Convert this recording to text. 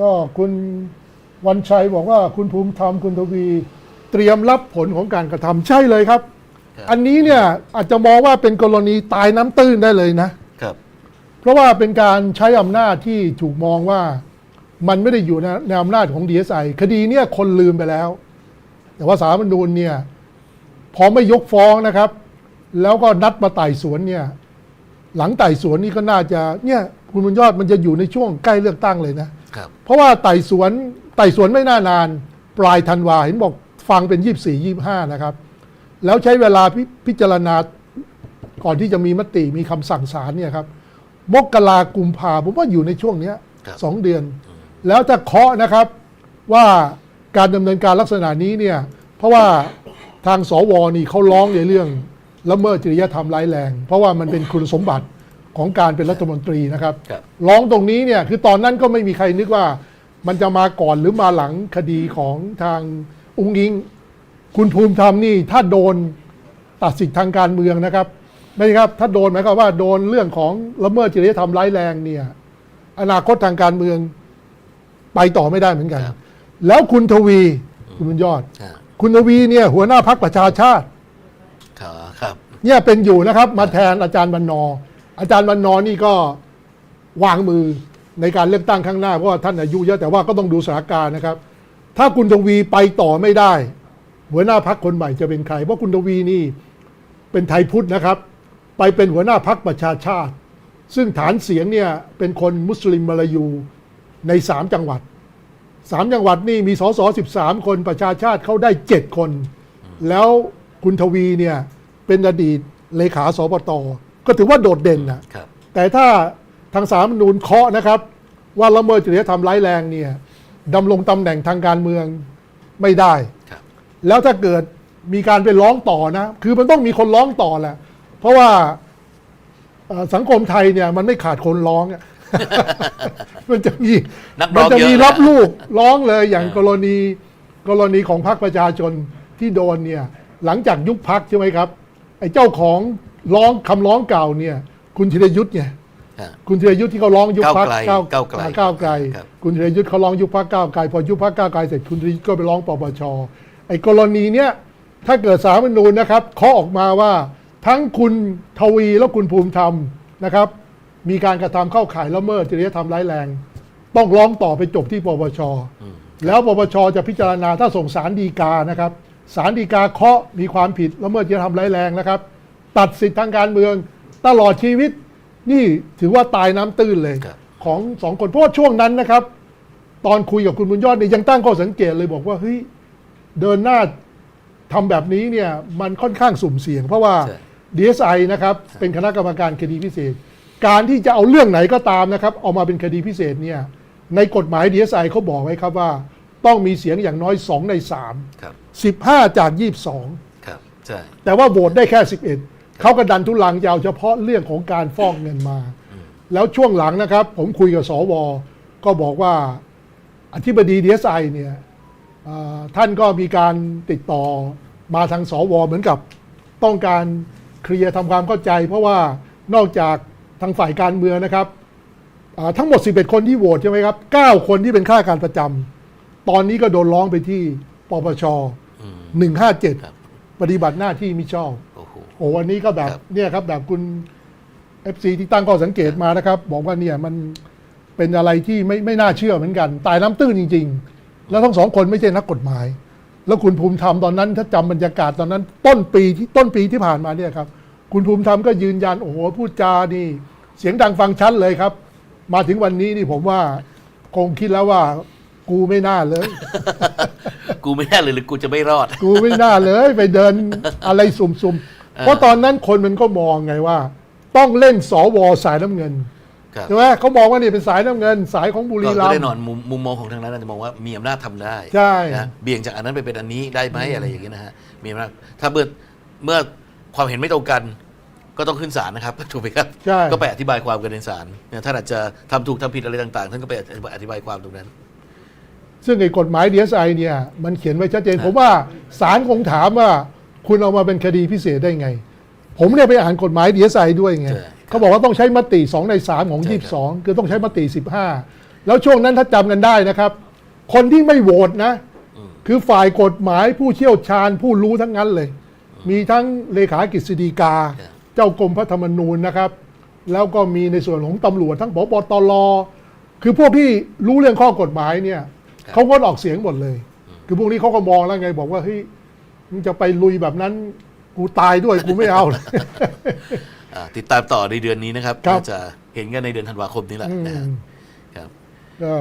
ก็คุณวันชัยบอกว่าคุณภูมิธรรมคุณทวี เตรียมรับผลของการกระทำใช่เลยครับ ครับ อันนี้เนี่ยอาจจะมองว่าเป็นกรณีตายน้ำตื้นได้เลยนะ ครับ เพราะว่าเป็นการใช้อำนาจที่ถูกมองว่ามันไม่ได้อยู่ในในอำนาจของดีเอสไอคดีเนี่ยคนลืมไปแล้ว แต่ว่าสารรัฐธรรมนูญเนี่ยพอไม่ยกฟ้องนะครับ แล้วก็นัดมาไต่สวนเนี่ยหลังไต่สวนนี่ก็น่าจะเนี่ยคุณบุญยอดมันจะอยู่ในช่วงใกล้เลือกตั้งเลยนะครับ เพราะว่าไต่สวนไต่สวนไม่น่านาน ปลายธันวาเห็นบอกฟังเป็นยี่สี่ยี่ห้านะครับ แล้วใช้เวลาพพิจารณาก่อนที่จะมีมติมีคำสั่งศาลเนี่ยครับมกรากุมภาผมว่าอยู่ในช่วงเนี้ยครับสองเดือน แล้วจะเคาะนะครับว่าการดำเนินการลักษณะนี้เนี่ยเพราะว่าทางสวนี่เขาร้องในเรื่องละเมิดจริยธรรมร้ายแรง เพราะว่ามันเป็นคุณสมบัติ ของการเป็นรัฐมนตรีนะครับครับร้องตรงนี้เนี่ยคือตอนนั้นก็ไม่มีใครนึกว่า มันจะมาก่อนหรือมาหลังคดีของทางอุ้งอิง คุณภูมิธรรมนี่ถ้าโดนตัดสิทธิทางการเมืองนะครับ ไม่ใช่ครับ ถ้าโดนหมายความว่าโดนเรื่องของละเมิดจริยธรรมร้ายแรงเนี่ยอนาคตทางการเมืองไปต่อไม่ได้เหมือนกัน ครับ แล้วคุณทวีคุณบุญยอด อ่าคุณทวีเนี่ยหัวหน้าพักประชาชาติ ครับครับเนี่ยเป็นอยู่นะครับมาแทนอาจารย์บรรณอ อาจารย์บรรณอนี่ก็วางมือในการเลือกตั้งข้างหน้าเพราะว่าท่านอายุเยอะแต่ว่าก็ต้องดูสถานการณ์นะครับ ถ้าคุณทวีไปต่อไม่ได้ หัวหน้าพักคนใหม่จะเป็นใคร เพราะคุณทวีนี่เป็นไทยพุทธนะครับ ไปเป็นหัวหน้าพักประชาชาติ ซึ่งฐานเสียงเนี่ยเป็นคนมุสลิมมาลายูในสามจังหวัดสามจังหวัดนี่มีสสสิบสามคนประชาชาติเขาได้เจ็ดคน แล้วคุณทวีเนี่ยเป็นอดีตเลขาสปต ก็ถือว่าโดดเด่นนะครับแต่ถ้าทางสามนูนเคาะนะครับ ว่าละเมิดจริยธรรมร้ายแรงเนี่ยดำรงตำแหน่งทางการเมืองไม่ได้ครับแล้วถ้าเกิดมีการไปร้องต่อนะ คือมันต้องมีคนร้องต่อแหละ เพราะว่าเอ่อสังคมไทยเนี่ยมันไม่ขาดคนร้องอะมันจะมีนักร้มัองจะเยอะมีนะรับลูกร้องเลยอย่างเออกรณีกรณีของพรรคประชาชนที่โดนเนี่ย หลังจากยุบพักใช่ไหมครับ ไอ้เจ้าของ ร้องคำร้องเก่าเนี่ย คุณธีรยุทธ์เนี่ยอ่าคุณธีรยุทธ์ที่เขาร้องยุบพักก้าวไกลก้าวไกลก้าวไกล ครับ คุณธีรยุทธ์เขาร้องยุบพักก้าวไกลพอยุบพักก้าวไกลเสร็จคุณธีรยุทธ์ก็ไปร้องปปชไอ้กรณีเนี้ยถ้าเกิดสารรัฐธรรมนูญนะครับเคาะออกมาว่าทั้งคุณทวีและคุณภูมิธรรมนะครับ มีการกระทำเข้าข่ายละเมิดจริยธรรมร้ายแรง ต้องร้องต่อไปจบที่ปปชอืมแล้วปปชจะพิจารณาถ้าส่งสารดีกานะครับสารดีกาเคาะมีความผิดละเมิดจริยธรรมร้ายแรงนะครับ ตัดสิทธิทางการเมือง ตลอดชีวิต นี่ถือว่าตายน้ำตื้นเลย ครับ ของสองคนเพราะว่าช่วงนั้นนะครับ ตอนคุยกับคุณบุญยอดเนี่ยยังตั้งข้อสังเกตเลยบอกว่าเฮ้ยเดินหน้าทำแบบนี้เนี่ยมันค่อนข้างสุ่มเสี่ยง เพราะว่า ใช่ DSI นะครับเป็นคณะกรรมการคดีพิเศษ การที่จะเอาเรื่องไหนก็ตามนะครับเอามาเป็นคดีพิเศษเนี่ยในกฎหมาย DSI เขาบอกไว้ครับว่า ต้องมีเสียงอย่างน้อย 2 ในครับ3 15 จาก 22 ครับ ใช่ แต่ว่าโหวตได้แค่ 11 เขาก็ดันทุลังจะเอาเฉพาะเรื่องของการฟอกเงินมา แล้วช่วงหลังนะครับ ผมคุยกับสว ก็บอกว่าอธิบดีดีเอสไอเนี่ยเอ่อท่านก็มีการติดต่อมาทางสว เหมือนกับต้องการเคลียร์ทำความเข้าใจ เพราะว่านอกจากทางฝ่ายการเมืองนะครับอ่าทั้งหมด 11 คนที่โหวตใช่ไหมครับ 9 คนที่เป็นข้าราชการประจำตอนนี้ก็โดนร้องไปที่ปปชอืมครับ157 ปฏิบัติหน้าที่มิชอบ โอ้โหโอ้วันนี้ก็แบบครับเนี่ยครับแบบคุณ FC ที่ตั้งข้อสังเกตมานะครับ บอกว่าเนี่ยมันเป็นอะไรที่ไม่ไม่น่าเชื่อเหมือนกัน ตายน้ำตื้นจริง ๆ แล้วทั้งสองคนไม่ใช่นักกฎหมาย แล้วคุณภูมิธรรมตอนนั้น ถ้าจำบรรยากาศตอนนั้น ต้นปีที่ต้นปีที่ผ่านมาเนี่ยครับ คุณภูมิธรรมก็ยืนยันโอ้โหพูดจานี่ เสียงดังฟังชัดเลยครับ มาถึงวันนี้นี่ผมว่าคงคิดแล้วว่ากูไม่น่าเลย กูไม่แน่เลยหรือกูจะไม่รอด กูไม่น่าเลย ไปเดินอะไรสุ่มๆ เพราะตอนนั้นคนมันก็มองไงว่า ต้องเล่นสวสายน้ำเงินครับใช่ไหมเขามองว่านี่เป็นสายน้ำเงิน สายของบุรีก็รัมแน่ย์นอนมุมมุมมองของทางนั้นอาจจะมองว่ามีอำนาจทำได้ใช่นะเบี่ยงจากอันนั้นไปเป็นอันนี้ได้ไหมอะไรอย่างเงี้ยนะฮะมีอำนาจถ้าเมื่อเมื่อความเห็นไม่ตรงกัน ก็ต้องขึ้นศาลนะครับถูกไหมครับใช่ก็ไปอธิบายความกันในศาลเนี่ยท่านอาจจะทำถูกทำผิดอะไรต่างๆ ท่านก็ไปอธิบายความตรงนั้น ซึ่งไอ้กฎหมายดีเอสไอเนี่ย มันเขียนไว้ชัดเจนครับผมว่าศาลคงถามว่า คุณเอามาเป็นคดีพิเศษได้ไง ผมเนี่ยไปอ่านกฎหมายดีเอสไอด้วยไงใช่เขาบอกว่าต้องใช้มติ 2 ใน 3 ของ ใช่ครับ 22 คือต้องใช้มติ 15 แล้วช่วงนั้นถ้าจำกันได้นะครับ คนที่ไม่โหวตนะ คือฝ่ายกฎหมายผู้เชี่ยวชาญผู้รู้ทั้งนั้นเลย มีทั้งเลขากฤษฎีกา ครับ เจ้ากรมพระธรรมนูญนะครับ แล้วก็มีในส่วนของตำรวจทั้งพบตรคือพวกที่รู้เรื่องข้อกฎหมายเนี่ย เขางดออกเสียงหมดเลย คือพวกนี้เขาก็มองแล้วไง บอกว่าเฮ้ย มึงจะไปลุยแบบนั้น กูตายด้วยกูไม่เอา อ่าติดตามต่อในเดือนนี้นะครับครับ น่าจะเห็นกันในเดือนธันวาคมนี้แหละอืมนะฮะครับ ก็